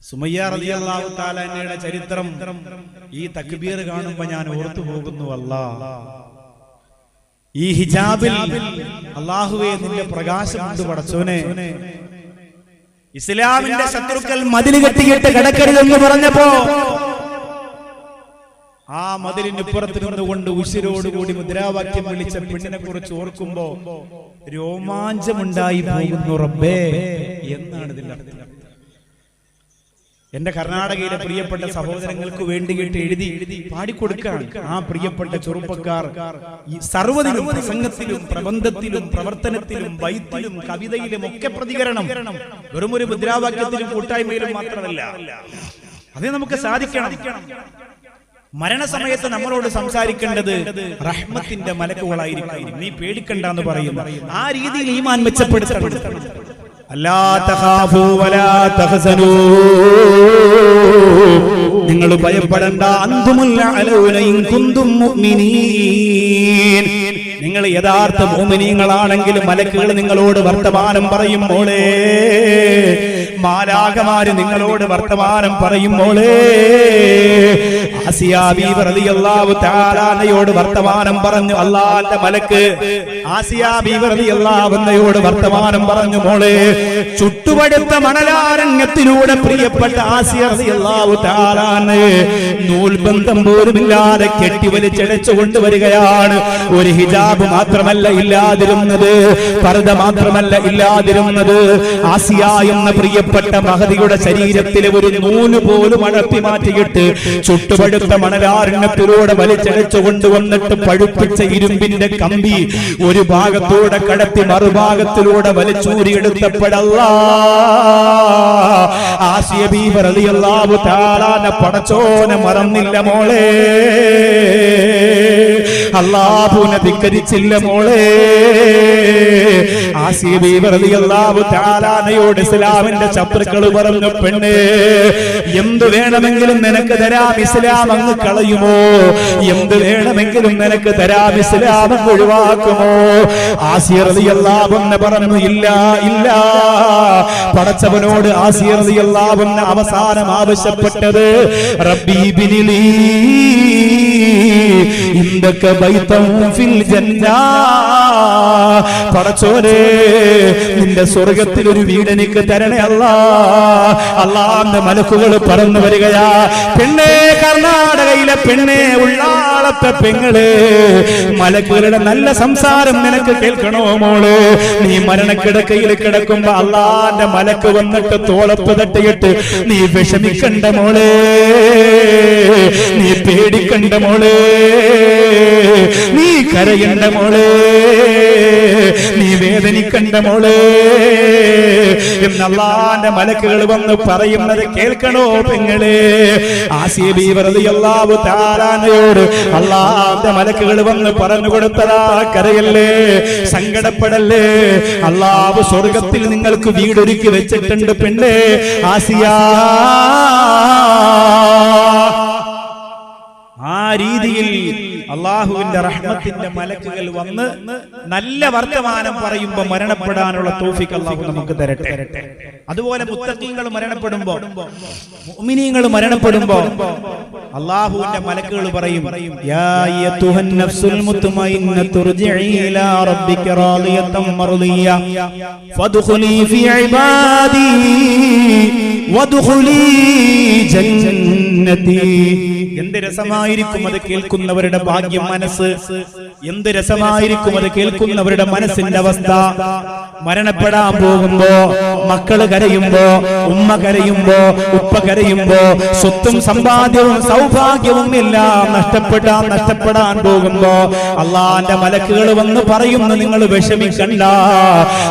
സുമയ്യ റളിയല്ലാഹു തആലയുടെ ചരിത്രം ഈ തക്ബീർ കാണുമ്പോ ഞാൻ ഓർത്തു പോകുന്നു അല്ല. ഈ ഹിജാബിൽ അള്ളാഹുവെ നിന്റെ പ്രകാശം കൊണ്ട് പടച്ചോനെ. ഇസ്ലാമിന്റെ ശത്രുക്കൾ മതിൽ കെട്ടിയിട്ട് കിടക്കരുതെന്ന് പറഞ്ഞപ്പോ ആ മതിലിനിപ്പുറത്ത് നിന്നുകൊണ്ട് ഉശിരോടുകൂടി മുദ്രാവാക്യം വിളിച്ച പെണ്ണിനെ കുറിച്ച് ഓർക്കുമ്പോ രോമാഞ്ചമുണ്ടായി പോകുന്നു റബ്ബേ. എന്നാണ് ഇതിന്റെ അർത്ഥം. എന്റെ കർണാടകയിലെ പ്രിയപ്പെട്ട സഹോദരങ്ങൾക്ക് വേണ്ടിയിട്ട് എഴുതി പാടിക്കൊടുക്കാൻ ആ പ്രിയപ്പെട്ട ചെറുപ്പക്കാർ. ഈ സർവതിലും പ്രസംഗത്തിലും പ്രബന്ധത്തിലും പ്രവർത്തനത്തിലും വൈത്തിലും കവിതയിലും ഒക്കെ പ്രതികരണം. വെറും ഒരു മുദ്രാവാക്യത്തിലും കൂട്ടായ്മയിലും മാത്രമല്ല. അത് നമുക്ക് സാധിക്കണം. മരണസമയത്ത് നമ്മളോട് സംസാരിക്കേണ്ടത് റഹ്മത്തിന്റെ മലക്കുകളായിരിക്കും നീ പേടിക്കണ്ടെന്ന് പറയുന്നു. ആ രീതിയിൽ തഖാഫൂ വലാ തഹ്സനൂ നിങ്ങൾ ഭയപ്പെടേണ്ട. നിങ്ങൾ യഥാർത്ഥ മോമിനീങ്ങളാണെങ്കിൽ മലക്കുകൾ നിങ്ങളോട് വർത്തമാനം പറയും മോളെ മാലാകമാര് നിങ്ങളോട് വർത്തമാനം പറയും മോളെ ആസിയാ ബീവി റളിയല്ലാഹു തആലാനയോട് വർത്തമാനം പറഞ്ഞു അള്ളാന്റെ മലക്ക് ആസിയാ ബീവി റളിയല്ലാഹു അൻഹയോട് വർത്തമാനം പറഞ്ഞു മോളെ ചുട്ടുപടുത്ത മണലാരണ്യത്തിലൂടെ പ്രിയപ്പെട്ട ആസിയ റളിയല്ലാഹു പോലും നൂൽബന്ധം പോലുമില്ലാതെ കെട്ടിവലിച്ചടച്ചു കൊണ്ടുവരികയാണ്. ഒരു ഹിജാബ് മാത്രമല്ല ഇല്ലാതിരുന്നത് പർദ്ദ മാത്രമല്ല ഇല്ലാതിരുന്നത് ആസിയ എന്ന പ്രിയപ്പെട്ട മഹതിയുടെ ശരീരത്തിലെ ഒരു നൂൽ പോലും അടപ്പി മാറ്റിയിട്ട് ചുട്ടുപഴുത്ത മണലാരണ്യത്തിലൂടെ വലിച്ചടച്ചു കൊണ്ടുവന്നിട്ട് പഴുപ്പിച്ച ഇരുമ്പിന്റെ കമ്പി ഒരു ഭാഗത്തൂടെ കടത്തി മറുഭാഗത്തിലൂടെ റളിയല്ലാഹു തആലാന പടച്ചോനെ മറന്നില്ല മോളെ. അള്ളാഹുവിനെ ധിക്കരിച്ചില്ല മോളെ. റളിയല്ലാഹു ഇസ്ലാമിന്റെ ശത്രുക്കൾ പറഞ്ഞു പെണ്ണ് എന്ത് വേണമെങ്കിലും നിനക്ക് തരാം ഇസ്ലാം അങ്ങ് കളയുമോ? എന്ത് വേണമെങ്കിലും നിനക്ക് തരാം ഇസ്ലാം അങ്ങ് ഒഴിവാക്കുമോ? ആസിയ റളിയല്ലാഹു പറഞ്ഞു ഇല്ല ഇല്ല. പടച്ചവനോട് ആസിയ റളിയല്ലാഹു അൻഹ അവസാനം ആവശ്യപ്പെട്ടത് റബ്ബീബിനിലീ ഇന്ദക ഫിൽ ജന്നാ. പടച്ചോനെ നിന്റെ സ്വർഗത്തിൽ ഒരു വീട് എനിക്ക് തരണേ അല്ല. അല്ലാന്റെ മലക്കുകൾ പറന്നു വരികയാ. പെണ്ണേ കർണാടകയിലെ പെണ്ണേ ഉള്ളാളത്തെ പെങ്ങൾ. മലക്കുകളുടെ നല്ല സംസാരം നിനക്ക് കേൾക്കണോ മോൾ? നീ മരണക്കിടക്കയിൽ കിടക്കുമ്പോ അള്ളാന്റെ മലക്ക് വന്നിട്ട് തോളപ്പ് തട്ടിയിട്ട് നീ വിഷമിക്കണ്ട മോളെ. നീ പേടിക്കണ്ട മോളെ. നീ കരയണ്ട മോളെ. നീ വേദനിക്കണ്ട മോളെ എന്നല്ലാന്റെ മലക്കുകൾ വന്ന് പറയുന്നത് കേൾക്കണോ പെങ്ങളെ? ആസിയബീവറതിയല്ലാവു താരാനയോട് അള്ളാന്റെ മലക്കുകൾ വന്ന് പറഞ്ഞു കൊടുത്തതാ കരയല്ലേ? സങ്കടപ്പെടല്ലേ? അള്ളാവ് സ്വർഗത്തിൽ നിങ്ങൾക്ക് വീടൊരുക്കി വെച്ചിട്ടുണ്ട് പെണ്ണേ ആസിയാ. രീതിയിൽ അള്ളാഹുവിന്റെ റഹ്മത്തിന്റെ മലക്കുകൾ വന്ന് നല്ല വർത്തമാനം പറയുമ്പോ മരണപ്പെടാനുള്ള തോഫിക്ക് അള്ളാഹു നമുക്ക് തരട്ടെ. അതുപോലെ മുത്തക്കീങ്ങൾ മരണപ്പെടുമ്പോ മുഅ്മിനീങ്ങൾ മരണപ്പെടുമ്പോ അള്ളാഹുവിന്റെ മലക്കുകൾ പറയും യാ നഫ്സുൽ ഇലാ റബ്ബിക റാദിയതൻ മർദിയ. ഫദ്ഖുലി ഫീ ഇബാദി വദ്ഖുലി ജന്നതി എന്ത് രസമായിരിക്കും അത് കേൾക്കുന്നവരുടെ ഭാഗ്യം മനസ്സ്? എന്ത് രസമായിരിക്കും അത് കേൾക്കുന്നവരുടെ മനസ്സിന്റെ അവസ്ഥ? മരണപ്പെടാൻ പോകുമ്പോ മക്കൾ കരയുമ്പോ ഉമ്മ കരയുമ്പോ ഉപ്പ കരയുമ്പോ സ്വത്തും സമ്പാദ്യവും സൗഭാഗ്യവും എല്ലാം നഷ്ടപ്പെടാൻ നഷ്ടപ്പെടാൻ പോകുമ്പോ അള്ളാന്റെ മലക്കുകൾ വന്ന് പറയുന്നു നിങ്ങൾ വിഷമിക്കണ്ട.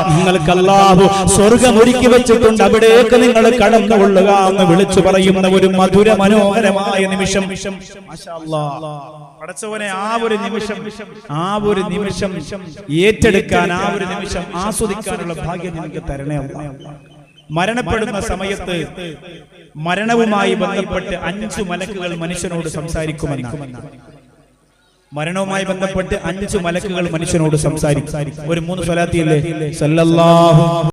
നിങ്ങൾക്ക് അള്ളാഹു സ്വർഗം ഒരുക്കി വെച്ചിട്ടുണ്ട്. അവിടേക്ക് നിങ്ങൾ കടന്നുകൊള്ളുക എന്ന് വിളിച്ചു പറയുന്ന ഒരു മധുര മനോഹരമായ നിമിഷം. പടച്ചവനെ ആ ഒരു നിമിഷം ആ ഒരു നിമിഷം ഏറ്റെടുക്കാൻ ആ ഒരു നിമിഷം ആസ്വദിക്കാനുള്ള ഭാഗ്യം നിങ്ങൾക്ക് തരണേ. മരണപ്പെടുന്ന സമയത്ത് മരണവുമായി ബന്ധപ്പെട്ട് അഞ്ചു മലക്കുകൾ മനുഷ്യനോട് സംസാരിക്കുമെന്ന് മരണവുമായി ബന്ധപ്പെട്ട് അഞ്ചു മലക്കുകൾ മനുഷ്യനോട് സംസാരിക്കും. ഒരു മൂന്ന് സ്വലാത്തിയല്ലേ? സല്ലല്ലാഹു